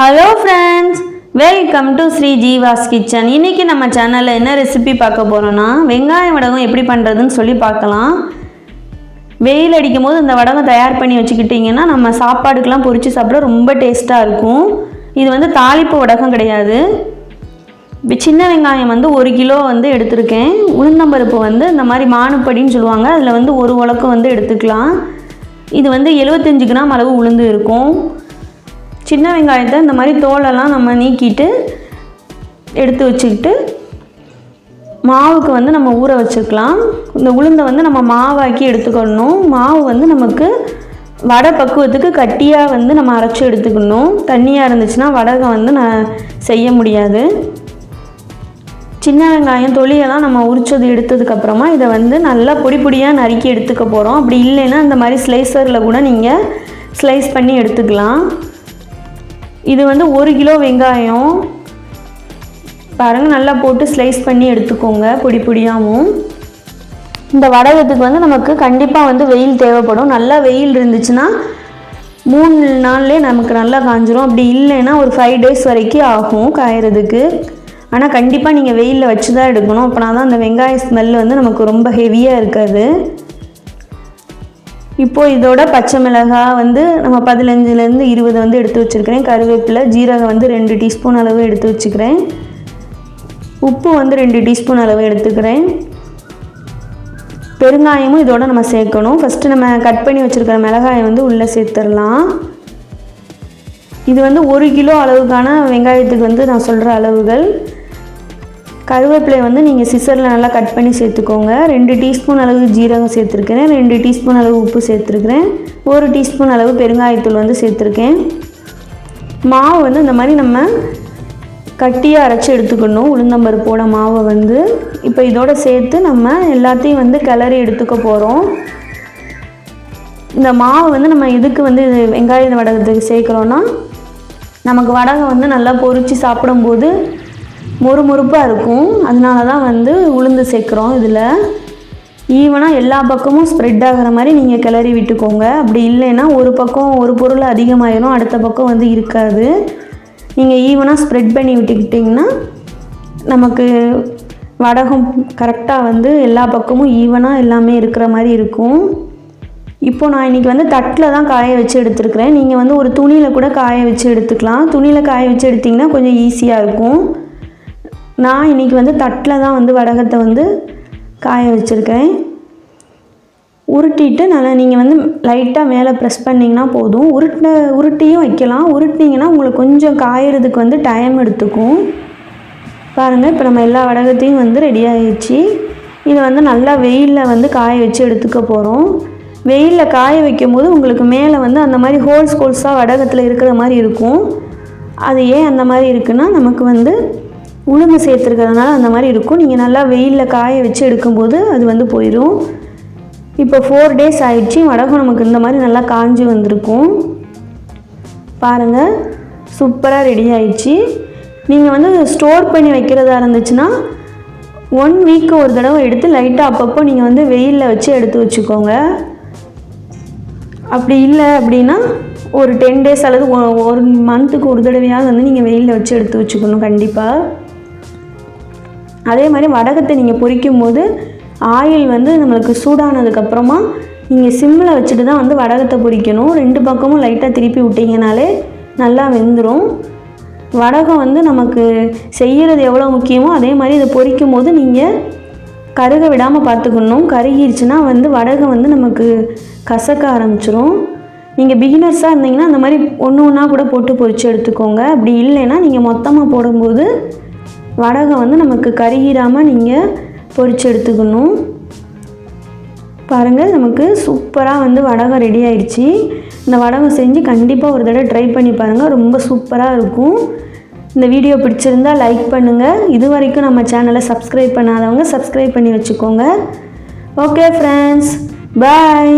Hello friends welcome to Sri Jeeva's kitchen இன்றைக்கி நம்ம சேனலில் என்ன ரெசிபி பார்க்க போகிறோன்னா வெங்காய வடகம் எப்படி பண்ணுறதுன்னு சொல்லி பார்க்கலாம். வெயில் அடிக்கும் போது இந்த வடகம் தயார் பண்ணி வச்சுக்கிட்டிங்கன்னா நம்ம சாப்பாடுக்கெலாம் பொரித்து சாப்பிட ரொம்ப டேஸ்ட்டாக இருக்கும். இது வந்து தாளிப்பு வடகம் கிடையாது. சின்ன வெங்காயம் வந்து ஒரு கிலோ வந்து எடுத்திருக்கேன். உளுந்தம்பருப்பு வந்து இந்த மாதிரி மானுப்படின்னு சொல்லுவாங்க. அதில் வந்து ஒரு உலக்கம் வந்து எடுத்துக்கலாம். இது வந்து 75 கிராம் அளவு உளுந்து இருக்கும். சின்ன வெங்காயத்தை இந்த மாதிரி தோலெல்லாம் நம்ம நீக்கிட்டு எடுத்து வச்சுக்கிட்டு மாவுக்கு வந்து நம்ம ஊற வச்சுக்கலாம். இந்த உளுந்தை வந்து நம்ம மாவாக்கி எடுத்துக்கணும். மாவு வந்து நமக்கு வடை பக்குவத்துக்கு கட்டியாக வந்து நம்ம அரைச்சி எடுத்துக்கணும். தண்ணியாக இருந்துச்சுன்னா வடகை வந்து நான் செய்ய முடியாது. சின்ன வெங்காயம் தொலியெல்லாம் நம்ம உரிச்சது எடுத்ததுக்கப்புறமா இதை வந்து நல்லா பொடி பொடியாக நறுக்கி எடுத்துக்க போகிறோம் அப்படி இல்லைன்னா இந்த மாதிரி ஸ்லைசரில் கூட நீங்கள் ஸ்லைஸ் பண்ணி எடுத்துக்கலாம். இது வந்து ஒரு கிலோ வெங்காயம். பாருங்கள் நல்லா போட்டு ஸ்லைஸ் பண்ணி எடுத்துக்கோங்க பொடி பொடியாகவும் இந்த வடகத்துக்கு வந்து நமக்கு கண்டிப்பாக வந்து வெயில் தேவைப்படும். நல்லா வெயில் இருந்துச்சுன்னா மூணு நாள்லேயே நமக்கு நல்லா காஞ்சிரும். அப்படி இல்லைன்னா ஒரு ஃபைவ் டேஸ் வரைக்கும் ஆகும் காயறதுக்கு. ஆனால் கண்டிப்பாக நீங்கள் வெயிலில் வச்சு தான் எடுக்கணும். அப்போனா தான் அந்த வெங்காய ஸ்மெல் வந்து நமக்கு ரொம்ப ஹெவியாக இருக்காது. இப்போது இதோட பச்சை மிளகாய் வந்து நம்ம பதினஞ்சுலேருந்து இருபது வந்து எடுத்து வச்சுருக்கிறேன். கருவேப்பிலை ஜீரகம் வந்து ரெண்டு டீஸ்பூன் அளவு எடுத்து வச்சுக்கிறேன். உப்பு வந்து ரெண்டு டீஸ்பூன் அளவு எடுத்துக்கிறேன். பெருங்காயமும் இதோட நம்ம சேர்க்கணும். ஃபஸ்ட்டு நம்ம கட் பண்ணி வச்சுருக்கிற மிளகாயை வந்து உள்ளே சேர்த்துடலாம். இது வந்து ஒரு கிலோ அளவுக்கான வெங்காயத்துக்கு வந்து நான் சொல்கிற அளவுகள். கருவேப்பிலை வந்து நீங்கள் சிசரில் நல்லா கட் பண்ணி சேர்த்துக்கோங்க. ரெண்டு டீஸ்பூன் அளவு ஜீரகம் சேர்த்துருக்கிறேன் ரெண்டு டீஸ்பூன் அளவு உப்பு சேர்த்துருக்கிறேன். ஒரு டீஸ்பூன் அளவு பெருங்காயத்தூள் வந்து சேர்த்துருக்கேன். மாவு வந்து இந்த மாதிரி நம்ம கட்டியாக அரைச்சி எடுத்துக்கணும். உளுந்தம்பருப்போட மாவை வந்து. இப்போ இதோட சேர்த்து நம்ம எல்லாத்தையும் வந்து கிளறி எடுத்துக்க போகிறோம் இந்த மாவு வந்து நம்ம எதுக்கு வந்து இது வெங்காய வடகத்துக்கு சேர்க்குறோன்னா நமக்கு வடகம் வந்து நல்லா பொரித்து சாப்பிடும்போது மொறுமொறுப்பாக இருக்கும். அதனால தான் வந்து உளுந்து சேர்க்குறோம் இதில். ஈவனாக எல்லா பக்கமும் ஸ்ப்ரெட் ஆகிற மாதிரி நீங்கள் கிளறி விட்டுக்கோங்க. அப்படி இல்லைன்னா ஒரு பக்கம் ஒரு பொருள் அதிகமாயிரும் அடுத்த பக்கம் வந்து இருக்காது. நீங்கள் ஈவனாக ஸ்ப்ரெட் பண்ணி விட்டுக்கிட்டிங்கன்னா நமக்கு வடகம் கரெக்டாக வந்து எல்லா பக்கமும் ஈவனாக எல்லாமே இருக்கிற மாதிரி இருக்கும். இப்போ நான் இன்றைக்கி வந்து தட்டில் தான் காய வச்சு எடுத்துருக்குறேன். நீங்கள் வந்து ஒரு துணியில் கூட காய வச்சு எடுத்துக்கலாம். துணியில் காய வச்சு எடுத்திங்கன்னா கொஞ்சம் ஈஸியாக இருக்கும். நான் இன்றைக்கி வந்து தட்டில் தான் வந்து வடகத்தை வந்து காய வச்சுருக்கேன் உருட்டிட்டு நல்லா நீங்கள் வந்து லைட்டாக மேலே ப்ரெஸ் பண்ணிங்கன்னா போதும். உருட்டின உருட்டியும் வைக்கலாம். உருட்டினீங்கன்னா உங்களுக்கு கொஞ்சம் காயறதுக்கு வந்து டைம் எடுத்துக்கும். பாருங்கள் இப்போ நம்ம எல்லா வடகத்தையும் வந்து ரெடி ஆகிடுச்சு இதை வந்து நல்லா வெயிலில் வந்து காய வச்சு எடுத்துக்க போகிறோம் வெயிலில் காய வைக்கும் போது உங்களுக்கு மேலே வந்து அந்த மாதிரி ஹோல்ஸ் ஹோல்ஸாக வடகத்தில் இருக்கிற மாதிரி இருக்கும். அது ஏன் அந்த மாதிரி இருக்குன்னா நமக்கு வந்து உளுந்து சேர்த்துருக்கிறதுனால அந்த மாதிரி இருக்கும். நீங்கள் நல்லா வெயிலில் காய வச்சு எடுக்கும்போது அது வந்து போயிடும் இப்போ ஃபோர் டேஸ் ஆயிடுச்சு. வடகம் நமக்கு இந்த மாதிரி நல்லா காஞ்சி வந்திருக்கும். பாருங்கள் சூப்பராக ரெடி ஆயிடுச்சு. நீங்கள் வந்து ஸ்டோர் பண்ணி வைக்கிறதா இருந்துச்சுன்னா ஒன் வீக்கு ஒரு தடவை எடுத்து லைட்டாக அப்பப்போ நீங்கள் வந்து வெயிலில் வச்சு எடுத்து வச்சுக்கோங்க. அப்படி இல்லை அப்படின்னா ஒரு டென் டேஸ் அல்லது ஒ- ஒரு மந்த்துக்கு ஒரு தடவையாவது வந்து நீங்கள் வெயிலில் வச்சு எடுத்து வச்சுக்கணும் கண்டிப்பாக அதே மாதிரி வடகத்தை நீங்கள் பொரிக்கும் போது ஆயில் வந்து நம்மளுக்கு சூடானதுக்கப்புறமா நீங்கள் சிம்மில் வச்சுட்டு தான் வந்து வடகத்தை பொரிக்கணும் ரெண்டு பக்கமும் லைட்டாக திருப்பி விட்டிங்கனாலே நல்லா வெந்துடும் வடகம் வந்து நமக்கு செய்கிறது எவ்வளோ முக்கியமோ அதே மாதிரி இதை பொரிக்கும் போது நீங்கள் கருக விடாமல் பார்த்துக்கணும். கருகிருச்சுன்னா வந்து வடகம் வந்து நமக்கு கசக்க ஆரம்பிச்சிரும். நீங்கள் பிகினர்ஸாக இருந்தீங்கன்னா அந்த மாதிரி ஒன்று ஒன்றா கூட போட்டு பொரித்து எடுத்துக்கோங்க. அப்படி இல்லைன்னா நீங்கள் மொத்தமாக போடும்போது வடகை வந்து நமக்கு கருகிராமல் நீங்கள் பொறிச்சு எடுத்துக்கணும். பாருங்கள் நமக்கு சூப்பராக வந்து வடகம் ரெடி ஆயிடுச்சு. இந்த வடகம் செஞ்சு கண்டிப்பாக ஒரு தடவை ட்ரை பண்ணி பாருங்கள் ரொம்ப சூப்பராக இருக்கும். இந்த வீடியோ பிடிச்சிருந்தா லைக் பண்ணுங்கள் இது வரைக்கும் நம்ம சேனலை சப்ஸ்கிரைப் பண்ணாதவங்க சப்ஸ்கிரைப் பண்ணி வச்சுக்கோங்க. Okay friends bye